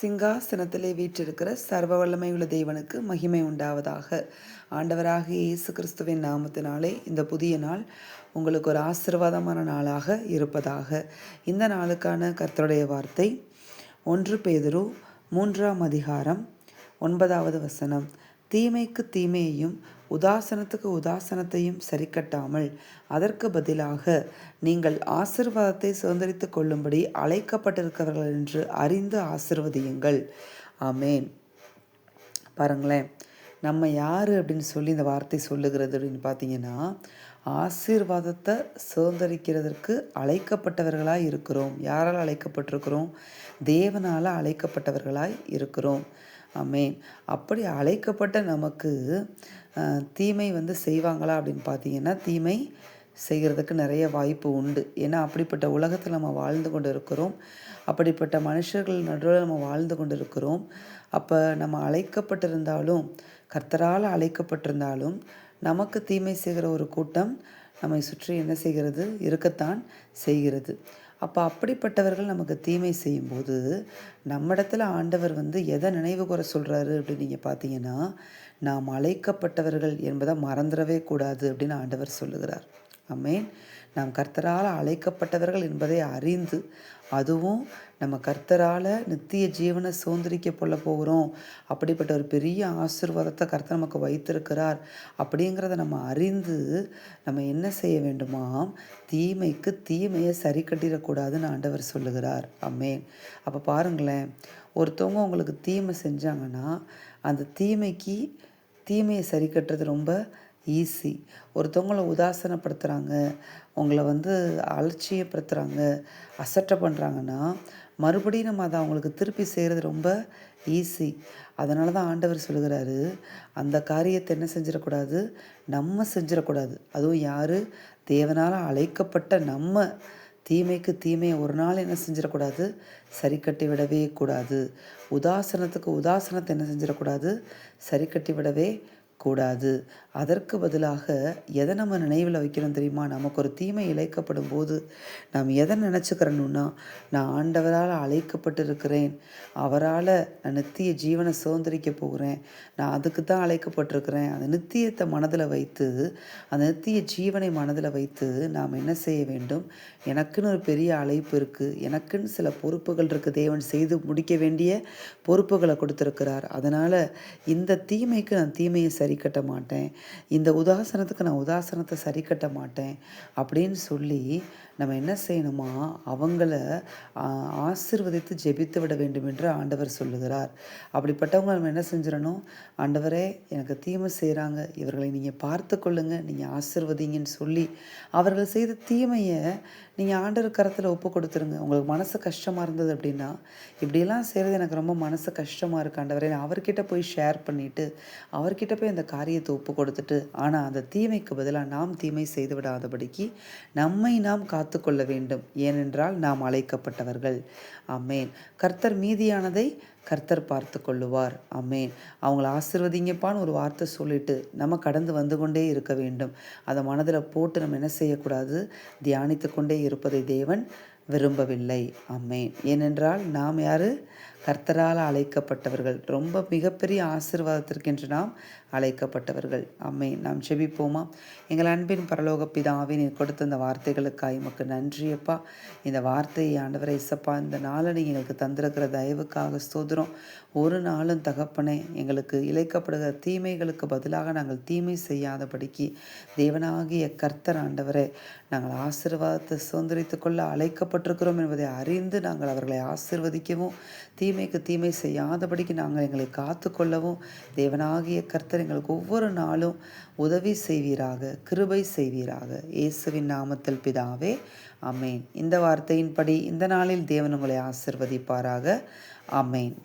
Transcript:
சிங்காசனத்திலே வீற்றிருக்கிற சர்வ வல்லமையுள்ள தேவனுக்கு மகிமை உண்டாவதாக. ஆண்டவராக இயேசு கிறிஸ்துவின் நாமத்தினாலே இந்த புதிய நாள் உங்களுக்கு ஒரு ஆசிர்வாதமான நாளாக இருப்பதாக. இந்த நாளுக்கான கர்த்தருடைய வார்த்தை ஒன்று பேதுரு மூன்றாம் அதிகாரம் ஒன்பதாவது வசனம். தீமைக்கு தீமையையும் உதாசனத்துக்கு உதாசனத்தையும் சரிக்கட்டாமல் அதற்கு பதிலாக நீங்கள் ஆசிர்வாதத்தை சுதந்திரித்து கொள்ளும்படி அழைக்கப்பட்டிருக்கிறவர்கள் என்று அறிந்து ஆசிர்வதியுங்கள். ஆமேன். பாருங்களேன் நம்ம யார் அப்படின்னு சொல்லி இந்த வார்த்தை சொல்லுகிறது அப்படின்னு பார்த்தீங்கன்னா ஆசீர்வாதத்தை சுதந்திரிக்கிறதற்கு அழைக்கப்பட்டவர்களாய் இருக்கிறோம். யாரால் அழைக்கப்பட்டிருக்கிறோம்? தேவனால் அழைக்கப்பட்டவர்களாய் இருக்கிறோம். அமேன் அப்படி அழைக்கப்பட்ட நமக்கு தீமை வந்து செய்வாங்களா அப்படின்னு பார்த்தீங்கன்னா தீமை செய்கிறதுக்கு நிறைய வாய்ப்பு உண்டு. ஏன்னா அப்படிப்பட்ட உலகத்தில் நம்ம வாழ்ந்து கொண்டு இருக்கிறோம் அப்படிப்பட்ட மனுஷர்கள் நடுவில் நம்ம வாழ்ந்து கொண்டு இருக்கிறோம் அப்போ நம்ம அழைக்கப்பட்டிருந்தாலும் கர்த்தரால் அழைக்கப்பட்டிருந்தாலும் நமக்கு தீமை செய்கிற ஒரு கூட்டம் நம்மை சுற்றி என்ன செய்கிறது? இருக்கத்தான் செய்கிறது. அப்போ அப்படிப்பட்டவர்கள் நமக்கு தீமை செய்யும்போது நம்மிடத்தில் ஆண்டவர் வந்து எதை நினைவு கூற சொல்கிறாரு அப்படின்னு நீங்கள் பார்த்தீங்கன்னா நாம் அழைக்கப்பட்டவர்கள் என்பதை மறந்துடவே கூடாது அப்படின்னு ஆண்டவர் சொல்லுகிறார். அமேன் நாம் கர்த்தரால் அழைக்கப்பட்டவர்கள் என்பதை அறிந்து அதுவும் நம்ம கர்த்தரால் நித்திய ஜீவனை சுதந்திரிக்க கொள்ள போகிறோம். அப்படிப்பட்ட ஒரு பெரிய ஆசிர்வாதத்தை கர்த்தர் நமக்கு வைத்திருக்கிறார். அப்படிங்கிறத நம்ம அறிந்து நம்ம என்ன செய்ய வேண்டுமா? தீமைக்கு தீமையை சரி கட்டிடக்கூடாதுன்னு ஆண்டவர் சொல்லுகிறார். அம்மேன் அப்போ பாருங்களேன் ஒருத்தவங்க உங்களுக்கு தீமை செஞ்சாங்கன்னா அந்த தீமைக்கு தீமையை சரி கட்டுறது ரொம்ப ஈஸி. ஒருத்தவங்கள உதாசனப்படுத்துகிறாங்க உங்களை வந்து அலட்சியப்படுத்துகிறாங்க அசட்டை பண்ணுறாங்கன்னா மறுபடியும் நம்ம அதை அவங்களுக்கு திருப்பி செய்கிறது ரொம்ப ஈஸி. அதனால தான் ஆண்டவர் சொல்கிறாரு அந்த காரியத்தை என்ன செஞ்சிடக்கூடாது? நம்ம செஞ்சிடக்கூடாது. அதுவும் யார்? தேவனால் அழைக்கப்பட்ட நம்ம தீமைக்கு தீமையை ஒரு நாள் என்ன செஞ்சிடக்கூடாது? சரி கட்டி விடவே கூடாது. உதாசனத்துக்கு உதாசனத்தை என்ன செஞ்சிடக்கூடாது? சரி கட்டி விடவே கூடாது. அதற்கு பதிலாக எதை நம்ம நினைவில் வைக்கிறோம் தெரியுமா? நமக்கு ஒரு தீமை இழைக்கப்படும் போது நாம் எதை நினச்சிக்கிறணும்னா நான் ஆண்டவரால் அழைக்கப்பட்டிருக்கிறேன். அவரால் நான் நித்திய ஜீவனை சுதந்திரிக்க போகிறேன். நான் அதுக்கு தான் அழைக்கப்பட்டிருக்கிறேன். அந்த நித்தியத்தை மனதில் வைத்து அந்த நித்திய ஜீவனை மனதில் வைத்து நாம் என்ன செய்ய வேண்டும்? எனக்குன்னு ஒரு பெரிய அழைப்பு இருக்குது எனக்குன்னு சில பொறுப்புகள் இருக்குது தேவன் செய்து முடிக்க வேண்டிய பொறுப்புகளை கொடுத்துருக்கிறார். அதனால் இந்த தீமைக்கு நான் தீமையை சரி கட்ட மாட்டேன். இந்த உதாசனத்துக்கு நான் உதாசனத்தை சரி கட்ட மாட்டேன் அப்படின்னு சொல்லி நம்ம என்ன செய்யணுமா? அவங்கள ஆசிர்வதித்து ஜெபித்து விட வேண்டும் என்று ஆண்டவர் சொல்லுகிறார். அப்படிப்பட்டவங்க நம்ம என்ன செஞ்சிடணும்? ஆண்டவரே எனக்கு தீமை செய்கிறாங்க இவர்களை நீங்கள் பார்த்து கொள்ளுங்கள் நீங்கள் ஆசிர்வதிங்கன்னு சொல்லி அவர்கள் செய்த தீமையை நீங்கள் ஆண்டவர் கரத்தில் ஒப்பு கொடுத்துருங்க. உங்களுக்கு மனசு கஷ்டமாக இருந்தது அப்படின்னா இப்படியெல்லாம் செய்கிறது எனக்கு ரொம்ப மனசு கஷ்டமாக இருக்கு. ஆண்டவரே அவர்கிட்ட போய் ஷேர் பண்ணிவிட்டு அவர்கிட்ட போய் அந்த காரியத்தை ஒப்பு கொடுத்துட்டு ஆனால் அந்த தீமைக்கு பதிலாக நாம் தீமை செய்து விடாதபடிக்கு நம்மை நாம் காத்துக்கொள்ள காத்து கொள்ள வேண்டும். ஏனென்றால் நாம் அழைக்கப்பட்டவர்கள். அம்மேன் கர்த்தர் மீதியானதை கர்த்தர் பார்த்து கொள்ளுவார். அம்மேன் அவங்கள ஆசிர்வதிங்கப்பான்னு ஒரு வார்த்தை சொல்லிட்டு நம்ம கடந்து வந்து கொண்டே இருக்க வேண்டும். அதை மனதில் போட்டு நம்ம என்ன செய்யக்கூடாது? தியானித்து கொண்டே இருப்பதை தேவன் விரும்பவில்லை. அம்மேன் ஏனென்றால் நாம் யார்? கர்த்தரால் அழைக்கப்பட்டவர்கள் ரொம்ப மிகப்பெரிய ஆசிர்வாதத்திற்கென்று நாம் அழைக்கப்பட்டவர்கள். அம்மை நாம் செபிப்போமா எங்கள் அன்பின் பரலோக பிதாவே நீ கொடுத்த இந்த வார்த்தைகளுக்காக உமக்கு நன்றியப்பா இந்த வார்த்தையை ஆண்டவரை இசப்பா இந்த நாளை நீ எங்களுக்கு தந்திருக்கிற தயவுக்காக ஸ்தோதிரம் ஒரு நாளும் தகப்பனே எங்களுக்கு இழைக்கப்படுகிற தீமைகளுக்கு பதிலாக நாங்கள் தீமை செய்யாதபடிக்கு தேவனாகிய கர்த்தர் ஆண்டவரே நாங்கள் ஆசிர்வாதத்தை சுதந்திரித்து கொள்ள அழைக்கப்பட்டிருக்கிறோம் என்பதை அறிந்து நாங்கள் அவர்களை ஆசிர்வதிக்கவும் தீமைக்கு தீமை செய்யாதபடிக்கு நாங்கள் எங்களை காத்து கொள்ளவும் தேவனாகிய கர்த்தர் எங்களுக்கு ஒவ்வொரு நாளும் உதவி செய்வீராக கிருபை செய்வீராக. இயேசுவின் நாமத்தில் பிதாவே அமேன் இந்த வார்த்தையின்படி இந்த நாளில் தேவன் உங்களை ஆசிர்வதிப்பாராக. அமேன்